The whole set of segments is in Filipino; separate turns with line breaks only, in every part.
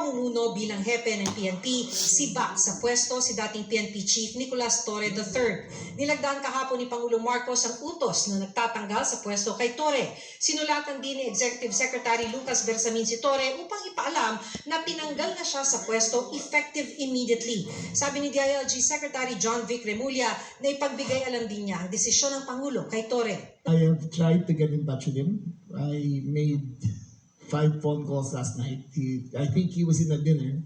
pamumuno bilang hepe ng PNP, sibak sa pwesto si dating PNP Chief Nicolas Torre III. Nilagdaan kahapon ni Pangulong Marcos ang utos na nagtatanggal sa pwesto kay Torre. Sinulatan din ni Executive Secretary Lucas Bersamin si Torre upang ipaalam na tinanggal na siya sa pwesto effective immediately. Sabi ni DILG Secretary John Vic Remulla na ipagbigay alam din niya ang desisyon ng Pangulo kay Torre.
I have tried to get in touch with him. I made five phone calls last night. He, I think he was in a dinner,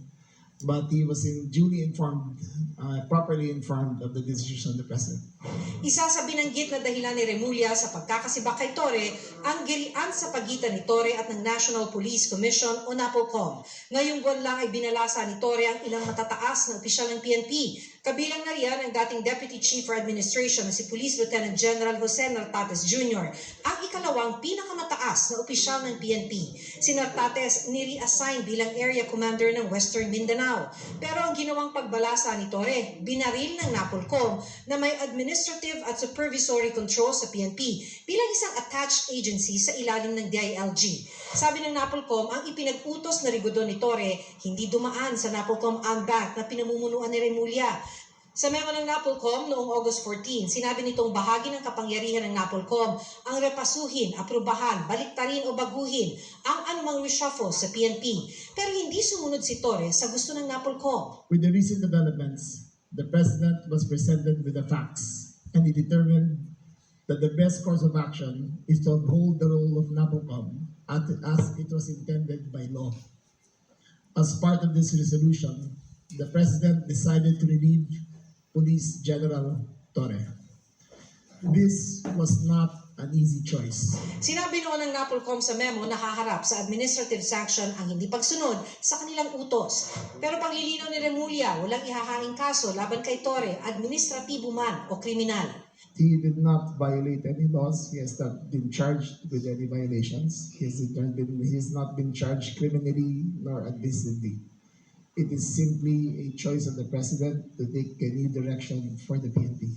but he was in, duly informed, uh, properly informed of the decision of the president.
Isa sa binanggit na dahilan ni Remulla sa pagkakasiba kay Torre ang girian sa pagitan ni Torre at ng National Police Commission o NAPOCOM. Ngayong buwan lang ay binalasa ni Torre ang ilang matataas na opisyal ng PNP. Kabilang na riyan ang dating Deputy Chief for Administration na si Police Lieutenant General Jose Nartates Jr. ang ikalawang pinakamataas na opisyal ng PNP. Si Nartates ni-reassign bilang Area Commander ng Western Mindanao. Pero ang ginawang pagbalasa ni Torre, binaril ng NAPOLCOM na may administrative at supervisory control sa PNP bilang isang attached agency sa ilalim ng DILG. Sabi ng NAPOLCOM, ang ipinag-utos na rigodo ni Torre hindi dumaan sa NAPOLCOM AMBAC na pinamumunuan ni Remulla. Sa memo ng NAPOLCOM noong August 14, sinabi nitong bahagi ng kapangyarihan ng NAPOLCOM ang repasuhin, aprubahan, baliktarin o baguhin ang anumang reshuffle sa PNP. Pero hindi sumunod si Torre sa gusto ng NAPOLCOM.
With the recent developments, the president was presented with the facts, and he determined that the best course of action is to uphold the role of NAPOCOM at- as it was intended by law. As part of this resolution, the president decided to relieve Police General Torre. This was not an easy choice.
Sinabi noon ng NAPOLCOM sa memo na haharap sa administrative sanction ang hindi pagsunod sa kanilang utos. Pero paglilinaw ni Remulla, walang ihahaing kaso laban kay Torre, administratibo man o kriminal.
He did not violate any laws. He has not been charged with any violations. He has not been, he has not been charged criminally nor administratively. It is simply a choice of the president to take a new direction for the PNP.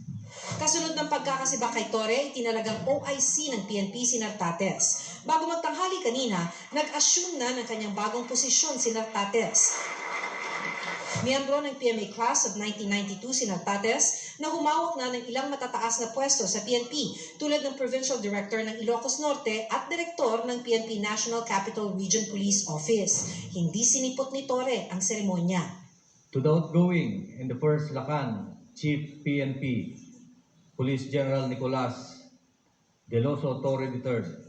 Kasunod ng pagkakasiba kay Torre, tinalagang OIC ng PNP si Nartates. Bago magtanghali kanina, nag-assume na ng kanyang bagong posisyon si Nartates. Miyembro ng PMA Class of 1992 si Nartates na humawak na ng ilang matataas na pwesto sa PNP tulad ng Provincial Director ng Ilocos Norte at Direktor ng PNP National Capital Region Police Office. Hindi sinipot ni Torre ang seremonya.
To the outgoing and the first Lacan Chief PNP, Police General Nicolas Deloso Torre III.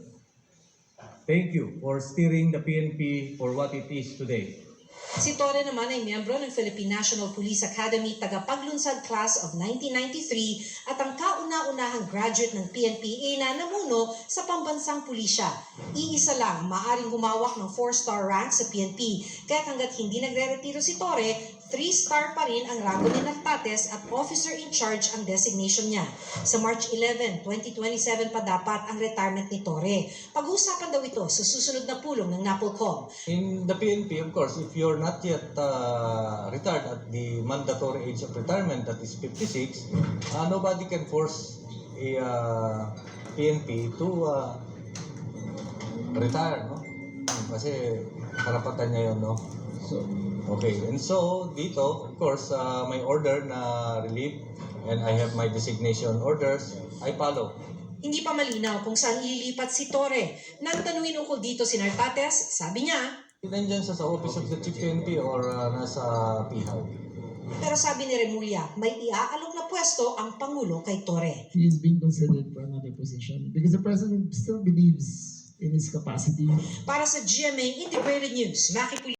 Thank you for steering the PNP for what it is today.
Si Torre naman ay miyembro ng Philippine National Police Academy tagapaglunsad class of 1993 at ang kauna-unahang graduate ng PNPA na namuno sa pambansang pulisya. Iisa lang ang maaaring humawak ng 4-star rank sa PNP kaya hanggat hindi nagre-retiro si Torre, 3-star pa rin ang rango ni Nartates at officer in charge ang designation niya. Sa March 11, 2027 pa dapat ang retirement ni Torre. Pag-uusapan daw ito sa susunod na pulong ng NAPOLCOM.
In the PNP, of course, if you're not yet uh, retired at the mandatory age of retirement, that is 56, uh, nobody can force a uh, PNP to uh, retire, no? Kasi karapatan niya yun, no?
So,
Okay, and so dito, of course, uh, may order na relief and I have my designation orders, I follow.
Hindi pa malinaw kung saan ililipat si Torre. Nang tanungin ukol dito si Nartates, sabi niya,
Nandyan siya sa office of the chief PNP or uh, nasa PIHAW.
pero sabi ni Remulla, may iaalok na pwesto ang Pangulo kay Torre.
he is being considered for another position because the president still believes in his capacity
Para sa GMA Integrated News, Maki